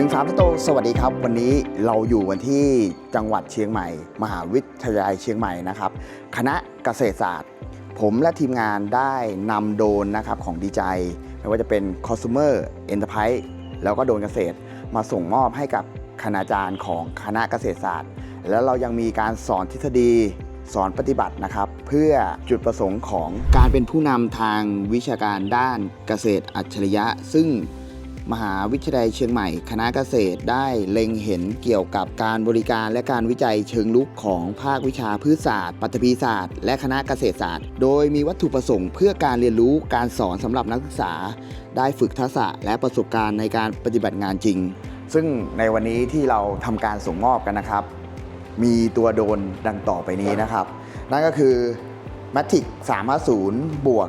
สวัสดีครับ วันนี้เราอยู่กันที่จังหวัดเชียงใหม่ มหาวิทยาลัยเชียงใหม่นะครับ คณะเกษตรศาสตร์ ผมและทีมงานได้นำโดนนะครับของดีใจไม่ว่าจะเป็น Consumer Enterprise แล้วก็โดนเกษตร มาส่งมอบให้กับคณาจารย์ของคณะเกษตรศาสตร์ แล้วเรายังมีการสอนทฤษฎีสอนปฏิบัตินะครับ เพื่อจุดประสงค์ของการเป็นผู้นำทางวิชาการด้านเกษตรอัจฉริยะ ซึ่ง มหาวิทยาลัยเชียงใหม่ คณะเกษตรได้เล็งเห็นเกี่ยวกับการบริการและการวิจัยเชิงลุกของภาควิชาพืชศาสตร์ ปัตภีศาสตร์ และคณะเกษตรศาสตร์ โดยมีวัตถุประสงค์เพื่อการเรียนรู้การสอนสำหรับนักศึกษา ได้ฝึกทักษะและประสบการณ์ในการปฏิบัติงานจริง ซึ่งในวันนี้ที่เราทำการส่งมอบกันนะครับ มีตัวโดนดังต่อไปนี้นะครับ นั่นก็คือ Matic 350บวก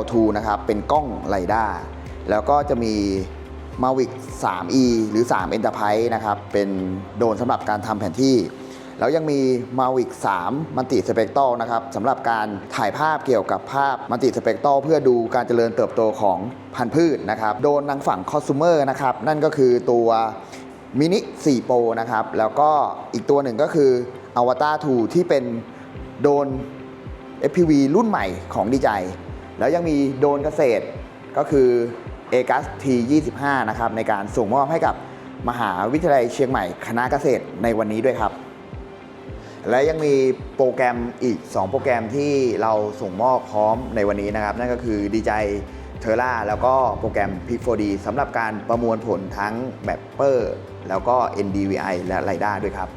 L2 นะครับเป็นกล้องไรด้า แล้วก็จะมี Mavic 3E หรือ 3 Enterprise นะครับ เป็นโดนสำหรับการทำแผนที่ แล้วยังมี Mavic 3 Multi Spectral นะครับสำหรับการถ่ายภาพเกี่ยวกับภาพ Multi Spectral เพื่อดูการเจริญเติบโตของพันธุ์พืชนะครับ โดนทางฝั่ง Consumer นะครับ นั่นก็คือตัวมินิ4 Pro นะครับ แล้วก็อีกตัวหนึ่งก็คือ Avatar 2 ที่เป็นโดน FPV รุ่นใหม่ของดีใจ แล้วยังมีโดนเกษตรก็คือ a g a s T25 นะครับ ในการส่งมอบให้กับมหาวิทยาลัยเชียงใหม่คณะเกษตรในวันนี้ด้วยครับ และยังมีโปรแกรมอีก 2 โปรแกรมที่เราส่งมอบพร้อมในวันนี้นะครับ นั่นก็คือดีใจเทอร่าแล้วก็โปรแกรม Pic 4D สำหรับการประมวลผลทั้งแบบเปอร์แล้วก็ NDVI และไรด้าด้วยครับ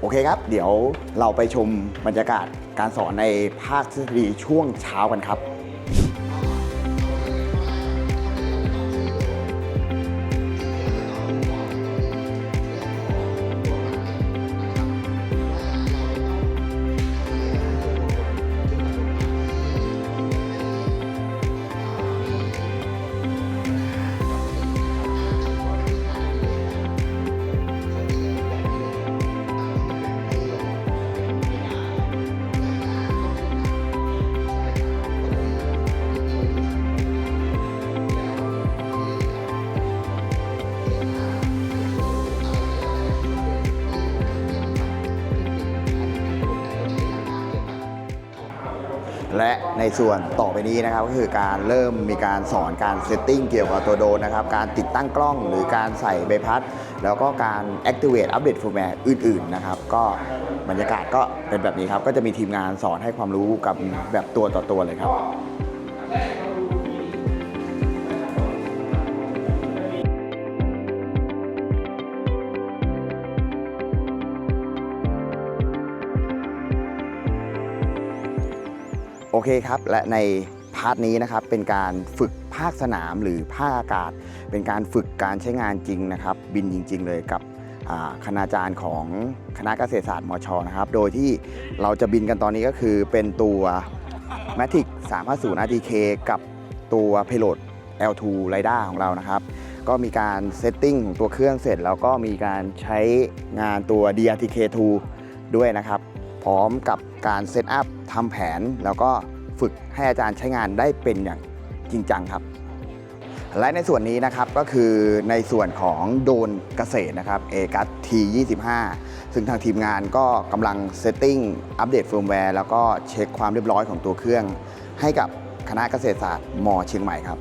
โอเคครับ เดี๋ยวเราไปชมบรรยากาศการสอนในภาคทฤษฎีช่วงเช้ากันครับ และในส่วนต่อไปนี้นะครับก็คือการเริ่มมีการสอนการเซตติ้งเกี่ยวกับตัวโดนนะครับ การติดตั้งกล้องหรือการใส่ใบพัด แล้วก็การ activate อัปเดต firmware อื่น ๆ นะครับ ก็บรรยากาศก็เป็นแบบนี้ครับ ก็จะมีทีมงานสอนให้ความรู้กับแบบตัวต่อตัวเลยครับ โอเคครับ และในพาร์ทนี้นะครับเป็นการฝึกภาคสนามหรือภาคอากาศ เป็นการฝึกการใช้งานจริงนะครับ บินจริง ๆ เลยกับคณาจารย์ของคณะเกษตรศาสตร์มชนะครับ โดยที่เราจะบินกันตอนนี้ก็คือเป็นตัว Matic 350 RTK กับตัว Payload L2 Radar ของเรานะครับ ก็มีการเซตติ้งของตัวเครื่องเสร็จ แล้วก็มีการใช้งานตัว DRTK2 ด้วยนะครับ พร้อมกับการเซตอัพทำแผน แล้วก็ฝึกให้อาจารย์ใช้งานได้เป็นอย่างจริงจังครับและในส่วนนี้นะครับก็คือในส่วนของโดนเกษตรนะครับ a g a s T25 ซึ่งทางทีมงานก็กำลังเซตติ้งอัปเดตเฟิร์มแวร์แล้วก็เช็คความเรียบร้อยของตัวเครื่อง ให้กับคณะเกษตรศาสตร์มเชียงใหม่ครับ